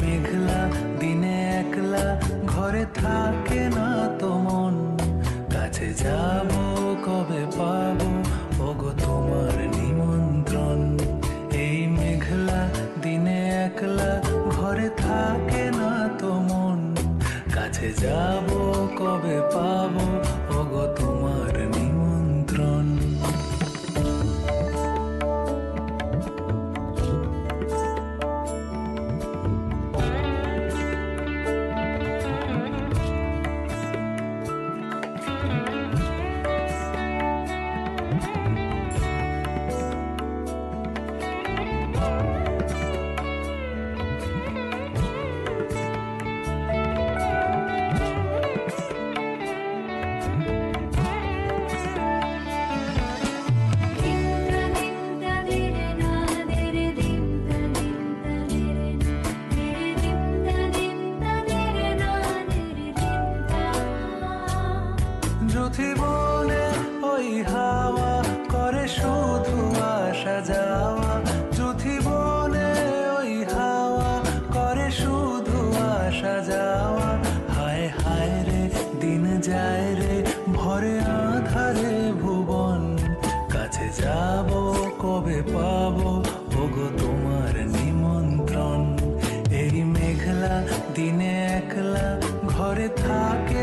মেঘলা দিনে একলা ঘরে থাকে না তো মন। কাছে যাব কবে পাব? থাকে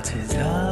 我知道。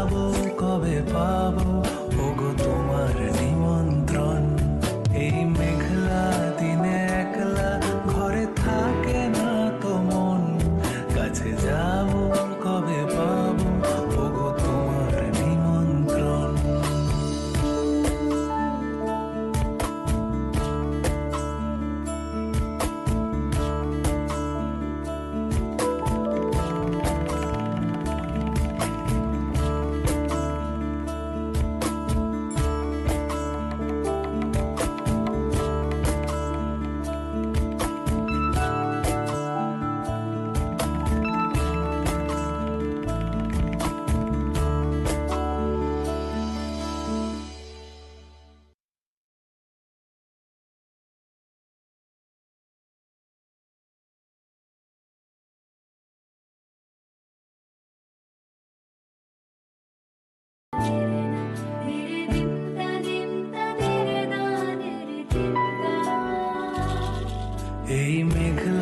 এই মেঘলা